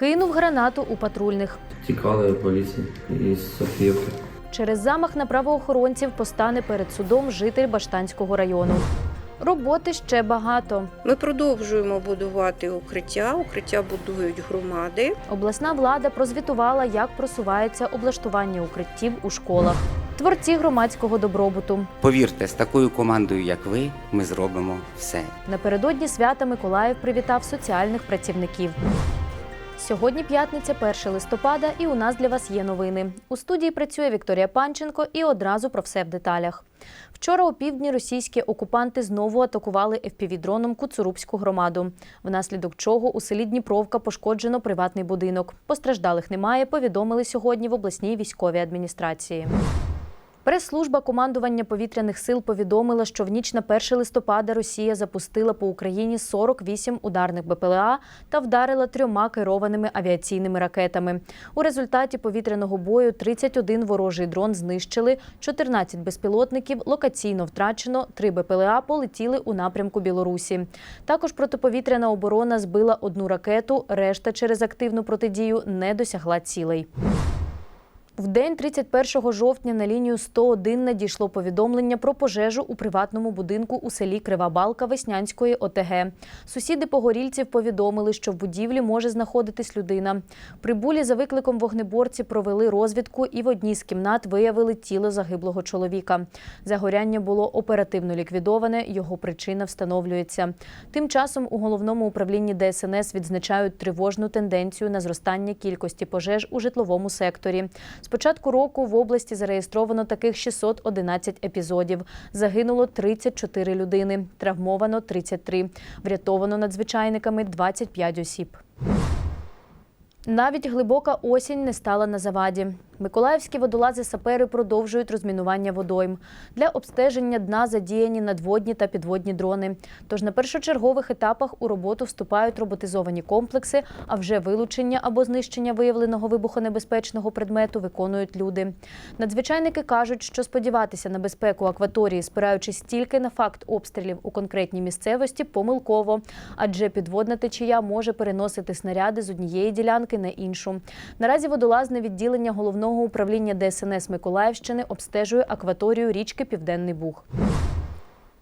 Кинув гранату у патрульних. Тікали поліції із Софіївки. Через замах на правоохоронців постане перед судом житель Баштанського району. Роботи ще багато. Ми продовжуємо будувати укриття. Укриття будують громади. Обласна влада прозвітувала, як просувається облаштування укриттів у школах. Творці громадського добробуту. Повірте, з такою командою, як ви, ми зробимо все. Напередодні свята Миколаїв привітав соціальних працівників. Сьогодні п'ятниця, 1 листопада, і у нас для вас є новини. У студії працює Вікторія Панченко і одразу про все в деталях. Вчора у півдні російські окупанти знову атакували FPV-дроном Куцурубську громаду, внаслідок чого у селі Дніпровка пошкоджено приватний будинок. Постраждалих немає, повідомили сьогодні в обласній військовій адміністрації. Прес-служба командування повітряних сил повідомила, що в ніч на 1 листопада Росія запустила по Україні 48 ударних БПЛА та вдарила трьома керованими авіаційними ракетами. У результаті повітряного бою 31 ворожий дрон знищили, 14 безпілотників локаційно втрачено, 3 БПЛА полетіли у напрямку Білорусі. Також протиповітряна оборона збила одну ракету, решта через активну протидію не досягла цілей. В день 31 жовтня на лінію 101 надійшло повідомлення про пожежу у приватному будинку у селі Крива Балка Веснянської ОТГ. Сусіди погорільців повідомили, що в будівлі може знаходитись людина. Прибулі за викликом вогнеборці провели розвідку і в одній з кімнат виявили тіло загиблого чоловіка. Загоряння було оперативно ліквідоване, його причина встановлюється. Тим часом у головному управлінні ДСНС відзначають тривожну тенденцію на зростання кількості пожеж у житловому секторі. Початку року в області зареєстровано таких 611 епізодів. Загинуло 34 людини, травмовано 33. Врятовано надзвичайниками 25 осіб. Навіть глибока осінь не стала на заваді. Миколаївські водолази-сапери продовжують розмінування водойм. Для обстеження дна задіяні надводні та підводні дрони. Тож на першочергових етапах у роботу вступають роботизовані комплекси, а вже вилучення або знищення виявленого вибухонебезпечного предмету виконують люди. Надзвичайники кажуть, що сподіватися на безпеку акваторії, спираючись тільки на факт обстрілів у конкретній місцевості, помилково, адже підводна течія може переносити снаряди з однієї ділянки на іншу. Наразі водолазне відділення головного управління ДСНС Миколаївщини обстежує акваторію річки Південний Буг.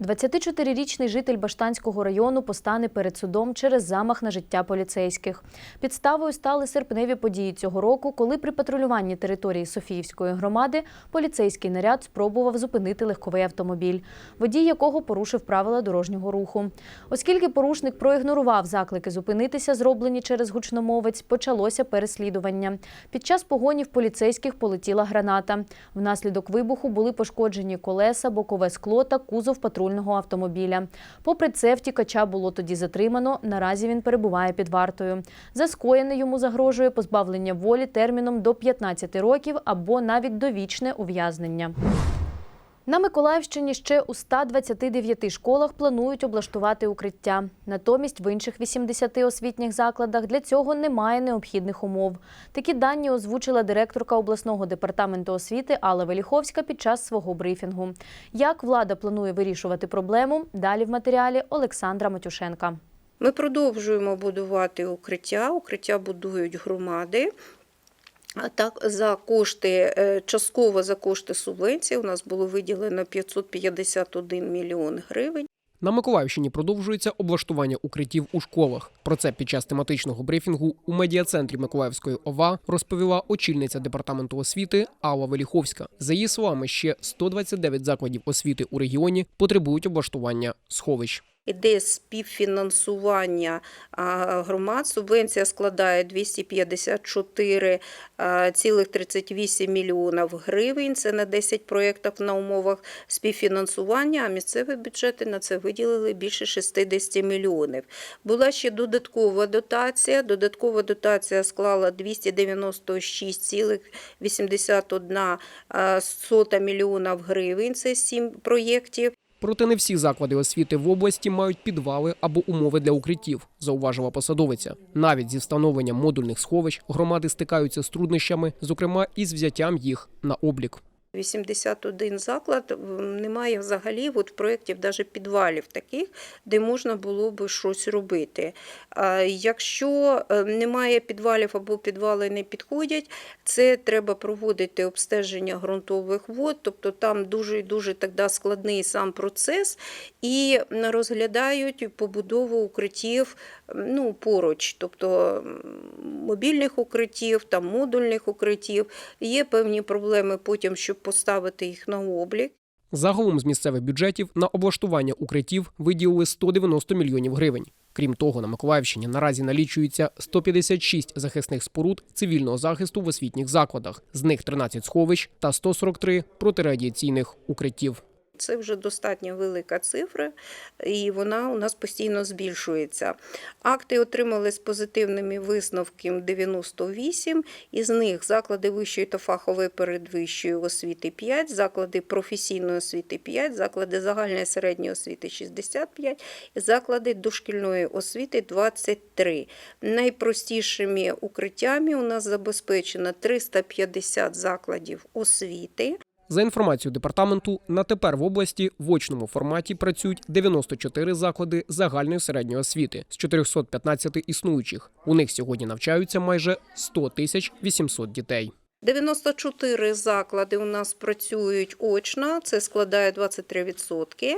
24-річний житель Баштанського району постане перед судом через замах на життя поліцейських. Підставою стали серпневі події цього року, коли при патрулюванні території Софіївської громади поліцейський наряд спробував зупинити легковий автомобіль, водій якого порушив правила дорожнього руху. Оскільки порушник проігнорував заклики зупинитися, зроблені через гучномовець, почалося переслідування. Під час погоні в поліцейських полетіла граната. Внаслідок вибуху були пошкоджені колеса, бокове скло та кузов патрульного автомобіля. Попри це, втікача було тоді затримано. Наразі він перебуває під вартою. За скоєне йому загрожує позбавлення волі терміном до 15 років або навіть довічне ув'язнення. На Миколаївщині ще у 129 школах планують облаштувати укриття. Натомість в інших 80 освітніх закладах для цього немає необхідних умов. Такі дані озвучила директорка обласного департаменту освіти Алла Веліховська під час свого брифінгу. Як влада планує вирішувати проблему? Далі в матеріалі Олександра Матюшенка. Ми продовжуємо будувати укриття. Укриття будують громади. Так за кошти, е, частково за кошти субвенції у нас було виділено 551 мільйон гривень. На Миколаївщині продовжується облаштування укриттів у школах. Про це під час тематичного брифінгу у медіа-центрі Миколаївської ОВА розповіла очільниця департаменту освіти Алла Веліховська. За її словами, ще 129 закладів освіти у регіоні потребують облаштування сховищ. Іде співфінансування громад. Субвенція складає 254,38 мільйонів гривень. Це на 10 проєктів на умовах співфінансування, а місцеві бюджети на це виділили більше 60 мільйонів. Була ще додаткова дотація. Додаткова дотація склала 296,81 мільйона гривень. Це 7 проєктів. Проте не всі заклади освіти в області мають підвали або умови для укриттів, зауважила посадовиця. Навіть зі встановленням модульних сховищ громади стикаються з труднощами, зокрема із взяттям їх на облік. 81 заклад немає взагалі от проєктів навіть підвалів таких, де можна було би щось робити. Якщо е, немає підвалів або підвали не підходять, це треба проводити обстеження ґрунтових вод, тобто там дуже дуже тоді складний сам процес, і розглядають побудову укриттів ну, поруч, тобто мобільних укриттів, там, модульних укриттів. Є певні проблеми потім, щоб поставити їх на облік. Загалом з місцевих бюджетів на облаштування укриттів виділили 190 мільйонів гривень. Крім того, на Миколаївщині наразі налічується 156 захисних споруд цивільного захисту в освітніх закладах, з них 13 сховищ та 143 протирадіаційних укриттів. Це вже достатньо велика цифра, і вона у нас постійно збільшується. Акти отримали з позитивними висновками 98, із них заклади вищої та фахової передвищої освіти 5, заклади професійної освіти 5, заклади загальної середньої освіти 65 і заклади дошкільної освіти 23. Найпростішими укриттями у нас забезпечено 350 закладів освіти. За інформацією департаменту, на тепер в області в очному форматі працюють 94 заклади загальної середньої освіти з 415 існуючих. У них сьогодні навчаються майже 100 тисяч 800 дітей. 94 заклади у нас працюють очно, це складає 23%.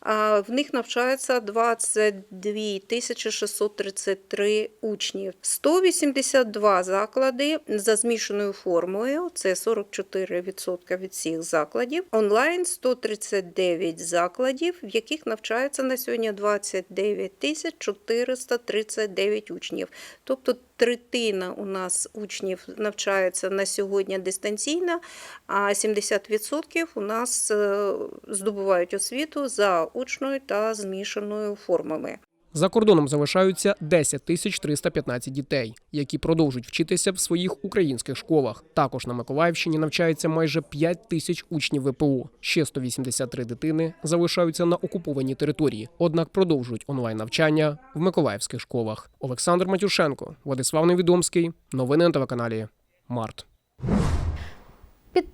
А В них навчається 22 тисячі 633 учнів. 182 заклади за змішаною формою, це 44% від всіх закладів. Онлайн 139 закладів, в яких навчається на сьогодні 29 тисяч 439 учнів. Тобто третина у нас учнів навчається на сьогодні дистанційно, а 70% у нас е, здобувають освіту за очною та змішаною формами. За кордоном залишаються 10 тисяч 315 дітей, які продовжують вчитися в своїх українських школах. Також на Миколаївщині навчається майже 5 тисяч учнів ВПО. Ще 183 дитини залишаються на окупованій території, однак продовжують онлайн навчання в миколаївських школах. Олександр Матюшенко, Владислав Невідомський. Новини на телеканалі Март.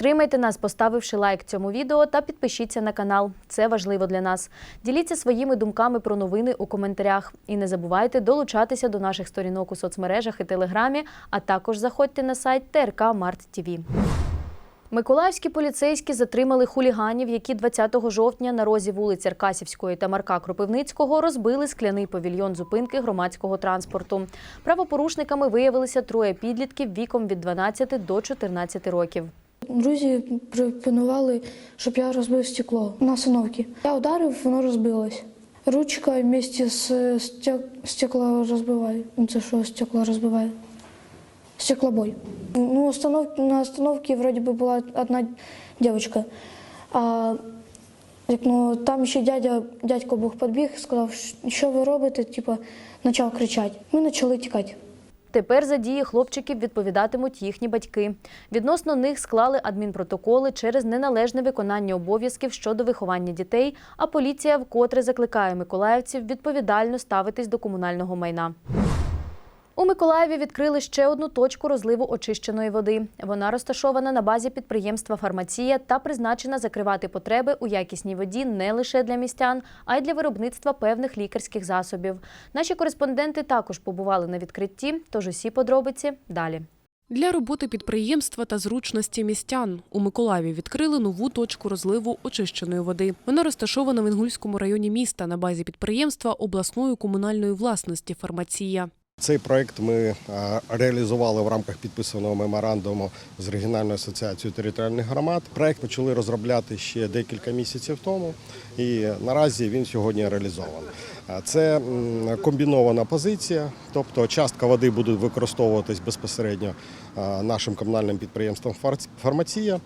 Підтримайте нас, поставивши лайк цьому відео та підпишіться на канал. Це важливо для нас. Діліться своїми думками про новини у коментарях. І не забувайте долучатися до наших сторінок у соцмережах і телеграмі, а також заходьте на сайт ТРК Март ТВ. Миколаївські поліцейські затримали хуліганів, які 20 жовтня на розі вулиць Аркасівської та Марка Кропивницького розбили скляний павільйон зупинки громадського транспорту. Правопорушниками виявилися троє підлітків віком від 12 до 14 років. Друзі пропонували, щоб я розбив стекло на остановці. Я ударив, воно розбилось. Ручка вместе з стек- стекло розбиває. Ну, Це що стекло розбиває? Стеклобой. Ну, останов... на остановці вроді би була одна дівчинка. А як, ну, там ще дядя, дядько Бог підбіг, сказав, що ви робите, типу, почав кричати. Ми почали тікати. Тепер за дії хлопчиків відповідатимуть їхні батьки. Відносно них склали адмінпротоколи через неналежне виконання обов'язків щодо виховання дітей, а поліція вкотре закликає миколаївців відповідально ставитись до комунального майна. У Миколаєві відкрили ще одну точку розливу очищеної води. Вона розташована на базі підприємства Фармація та призначена закривати потреби у якісній воді не лише для містян, а й для виробництва певних лікарських засобів. Наші кореспонденти також побували на відкритті, тож усі подробиці далі. Для роботи підприємства та зручності містян у Миколаєві відкрили нову точку розливу очищеної води. Вона розташована в Інгульському районі міста на базі підприємства обласної комунальної власності Фармація. Цей проект ми е, реалізували в рамках підписаного меморандуму з регіональною асоціацією територіальних громад. Проект почали розробляти ще декілька місяців тому, і наразі він сьогодні реалізований. Це комбінована позиція, тобто частка води буде використовуватись безпосередньо нашим комунальним підприємством «Фарц- Фармація.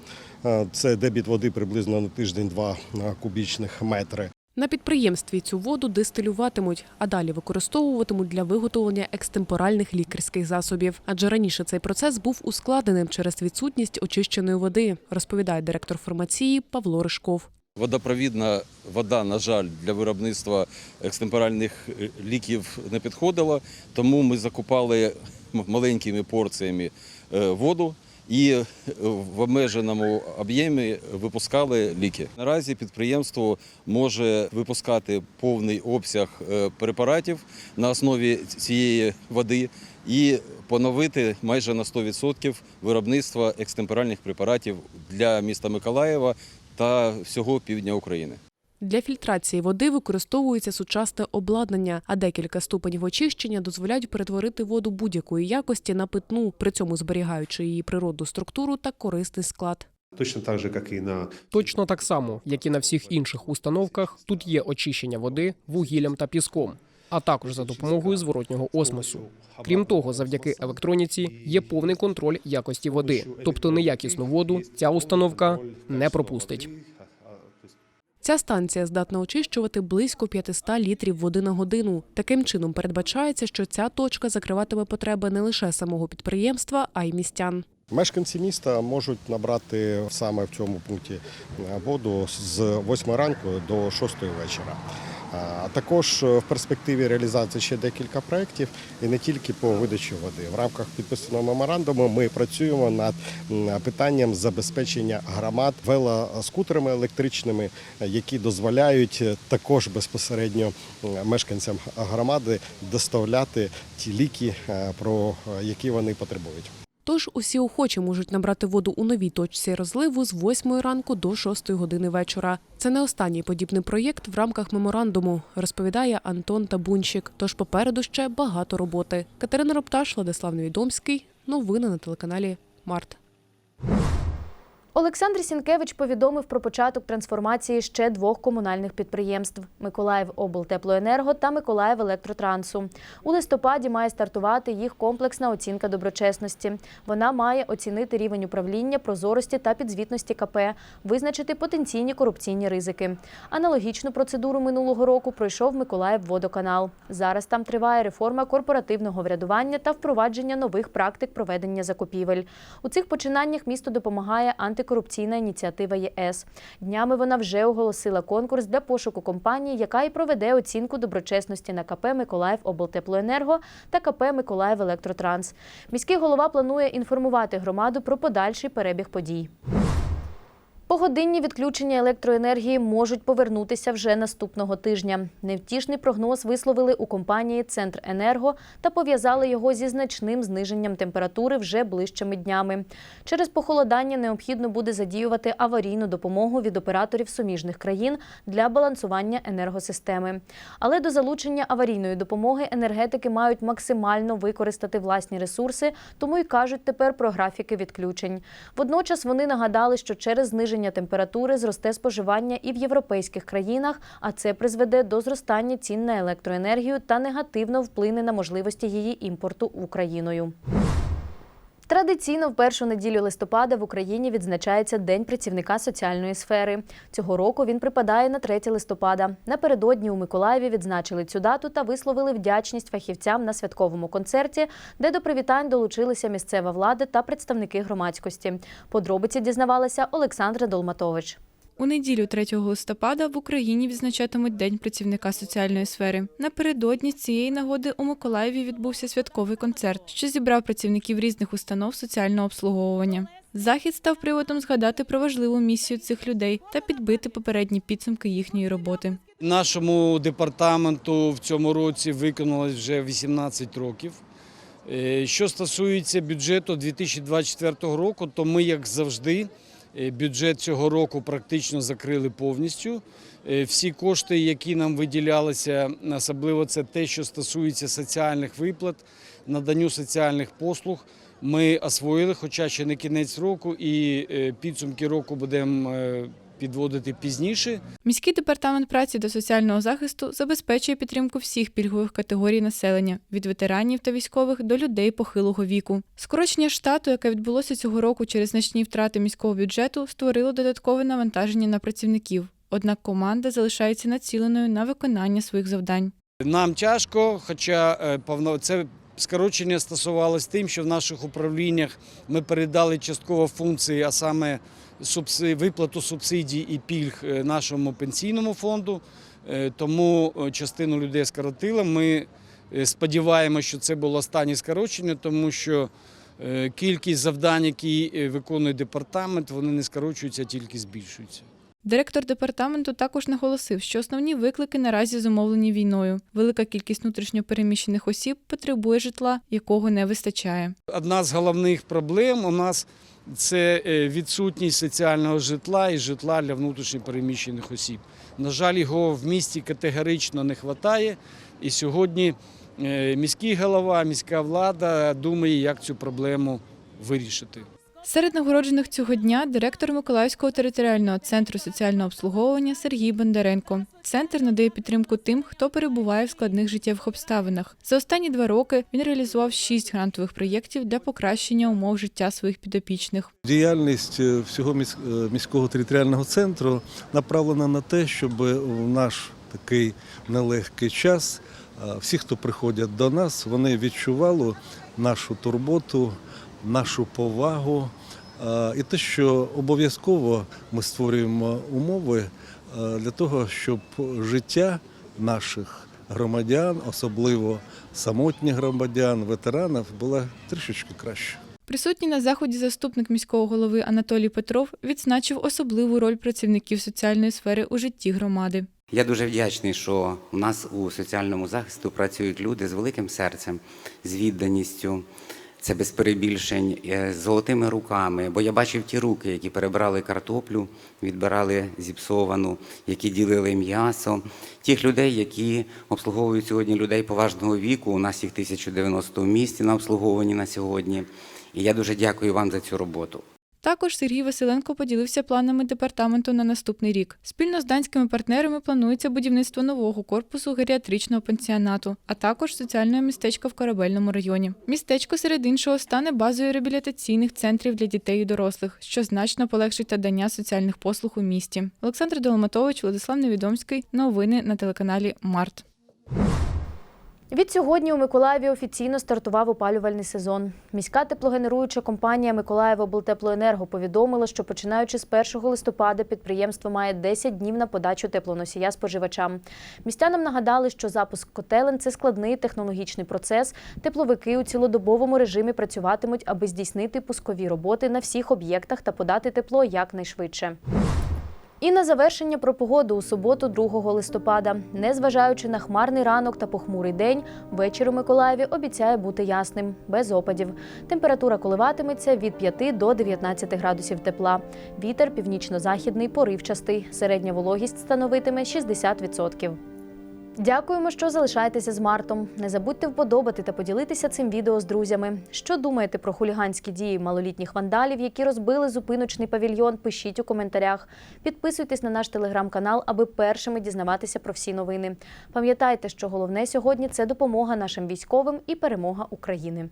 Е, Це дебіт води приблизно на тиждень-два е, кубічних метри. На підприємстві цю воду дистилюватимуть, а далі використовуватимуть для виготовлення екстемпоральних лікарських засобів. Адже раніше цей процес був ускладненим через відсутність очищеної води, розповідає директор фармації Павло Ришков. Водопровідна вода, на жаль, для виробництва екстемпоральних е, ліків не підходила, тому ми закупали маленькими порціями е, воду і в обмеженому об'ємі випускали ліки. Наразі підприємство може випускати повний обсяг е, препаратів на основі цієї води і поновити майже на 100% виробництва екстемпоральних препаратів для міста Миколаєва та всього півдня України. Для фільтрації води використовується сучасне обладнання, а декілька ступенів очищення дозволяють перетворити воду будь-якої якості на питну, при цьому зберігаючи її природну структуру та корисний склад. Точно так же, как и на Точно так само, як і на всіх інших установках, тут є очищення води вугіллям та піском, а також за допомогою зворотнього осмосу. Крім того, завдяки електроніці є повний контроль якості води, тобто неякісну воду ця установка не пропустить. Ця станція здатна очищувати близько 500 літрів води на годину. Таким чином передбачається, що ця точка закриватиме потреби не лише самого підприємства, а й містян. Мешканці міста можуть набрати саме в цьому пункті воду з 8 ранку до 6 вечора. А також е, в перспективі реалізації ще декілька проєктів і не тільки по видачі води. В рамках підписаного меморандуму ми працюємо над питанням забезпечення громад велоскутерами електричними, які дозволяють е, також безпосередньо мешканцям громади доставляти ті ліки, е, про які вони потребують. Тож усі охочі можуть набрати воду у новій точці розливу з 8 ранку до 6 години вечора. Це не останній подібний проєкт в рамках меморандуму, розповідає Антон Табунщик. Тож попереду ще багато роботи. Катерина Ропташ, Владислав Невідомський. Новини на телеканалі Март. Олександр Сінкевич повідомив про початок трансформації ще двох комунальних підприємств Миколаїв облтеплоенерго та Миколаїв електротрансу. У листопаді має стартувати їх комплексна оцінка доброчесності. Вона має оцінити рівень управління, прозорості та підзвітності КП, визначити потенційні корупційні ризики. Аналогічну процедуру минулого року пройшов Миколаїв водоканал. Зараз там триває реформа корпоративного врядування та впровадження нових практик проведення закупівель. У цих починаннях місто допомагає антикорупційна ініціатива ЄС. Днями вона вже оголосила конкурс для пошуку компанії, яка і проведе оцінку доброчесності на КП Миколаїв облтеплоенерго та КП Миколаїв Електротранс. Міський голова планує інформувати громаду про подальший перебіг подій. Погодинні відключення електроенергії можуть повернутися вже наступного тижня. Невтішний прогноз висловили у компанії Центренерго та пов'язали його зі значним зниженням температури вже ближчими днями. Через похолодання необхідно буде задіювати аварійну допомогу від операторів суміжних країн для балансування енергосистеми. Але до залучення аварійної допомоги енергетики мають максимально використати власні ресурси, тому й кажуть тепер про графіки відключень. Водночас вони нагадали, що через зниження температури зросте споживання і в європейських країнах, а це призведе до зростання цін на електроенергію та негативно вплине на можливості її імпорту Україною. Традиційно в першу неділю листопада в Україні відзначається День працівника соціальної сфери. Цього року він припадає на 3 листопада. Напередодні у Миколаєві відзначили цю дату та висловили вдячність фахівцям на святковому концерті, де до привітань долучилися місцева влада та представники громадськості. Подробиці дізнавалася Олександра Долматович. У неділю 3 листопада в Україні відзначатимуть День працівника соціальної сфери. Напередодні цієї нагоди у Миколаєві відбувся святковий концерт, що зібрав працівників різних установ соціального обслуговування. Захід став приводом згадати про важливу місію цих людей та підбити попередні підсумки їхньої роботи. Нашому департаменту в цьому році виконалось вже 18 років. Е, Що стосується бюджету 2024 року, то ми, як завжди, бюджет цього року практично закрили повністю. Е, Всі кошти, які нам виділялися, особливо це те, що стосується соціальних виплат, наданню соціальних послуг, ми освоїли, хоча ще не кінець року, і е, підсумки року будемо е, підводити пізніше. Міський департамент праці та соціального захисту забезпечує підтримку всіх пільгових категорій населення від ветеранів та військових до людей похилого віку. Скорочення штату, яке відбулося цього року через значні втрати міського бюджету, створило додаткове навантаження на працівників. Однак команда залишається націленою на виконання своїх завдань. Нам тяжко, хоча е, це скорочення стосувалось тим, що в наших управліннях ми передали частково функції, а саме виплату субсидій і пільг е, нашому пенсійному фонду. Е, Тому е, частину людей скоротили. Ми сподіваємося, що це було останнє скорочення, тому що кількість завдань, які виконує департамент, вони не скорочуються, а тільки збільшуються. Директор департаменту також наголосив, що основні виклики наразі зумовлені війною. Велика кількість внутрішньопереміщених осіб потребує житла, якого не вистачає. Одна з головних проблем у нас це е, відсутність соціального житла і житла для внутрішньопереміщених осіб. На жаль, його в місті категорично не вистачає. І сьогодні е, міський голова, міська влада думає, як цю проблему вирішити. Серед нагороджених цього дня директор Миколаївського територіального центру соціального обслуговування Сергій Бондаренко. Центр надає підтримку тим, хто перебуває в складних життєвих обставинах. За останні два роки він реалізував шість грантових проєктів для покращення умов життя своїх підопічних. Діяльність е, всього е, міського територіального центру направлена на те, щоб в наш такий нелегкий час всі, хто приходять до нас, вони відчували нашу турботу, нашу повагу е, і те, що обов'язково ми створюємо умови е, для того, щоб життя наших громадян, особливо самотніх громадян, ветеранів, було трішечки краще. Присутній на заході заступник міського голови Анатолій Петров відзначив особливу роль працівників соціальної сфери у житті громади. Я дуже вдячний, що у нас у соціальному захисту працюють люди з великим серцем, з відданістю. Це без перебільшень, е, з золотими руками. Бо я бачив ті руки, які перебрали картоплю, відбирали зіпсовану, які ділили м'ясо. Тих людей, які обслуговують сьогодні людей поважного віку. У нас їх 1090 в місті на обслуговуванні на сьогодні. І я дуже дякую вам за цю роботу. Також Сергій Василенко поділився планами департаменту на наступний рік. Спільно з данськими партнерами планується будівництво нового корпусу геріатричного пансіонату, а також соціального містечка в корабельному районі. Містечко серед іншого стане базою реабілітаційних центрів для дітей і дорослих, що значно полегшить надання соціальних послуг у місті. Олександр Долматович, Владислав Невідомський. Новини на телеканалі Март. Від сьогодні у Миколаєві офіційно стартував опалювальний сезон. Міська теплогенеруюча компанія «Миколаївоблтеплоенерго» повідомила, що починаючи з 1 листопада підприємство має 10 днів на подачу теплоносія споживачам. Містянам нагадали, що запуск котелень – це складний технологічний процес. Тепловики у цілодобовому режимі працюватимуть, аби здійснити пускові роботи на всіх об'єктах та подати тепло якнайшвидше. І на завершення про погоду у суботу, 2 листопада. Незважаючи на хмарний ранок та похмурий день, вечір у Миколаєві обіцяє бути ясним, без опадів. Температура коливатиметься від 5 до 19 градусів тепла. Вітер північно-західний поривчастий. Середня вологість становитиме 60%. Дякуємо, що залишаєтеся з Мартом. Не забудьте вподобати та поділитися цим відео з друзями. Що думаєте про хуліганські дії малолітніх вандалів, які розбили зупиночний павільйон? Пишіть у коментарях. Підписуйтесь на наш телеграм-канал, аби першими дізнаватися про всі новини. Пам'ятайте, що головне сьогодні це допомога нашим військовим і перемога України.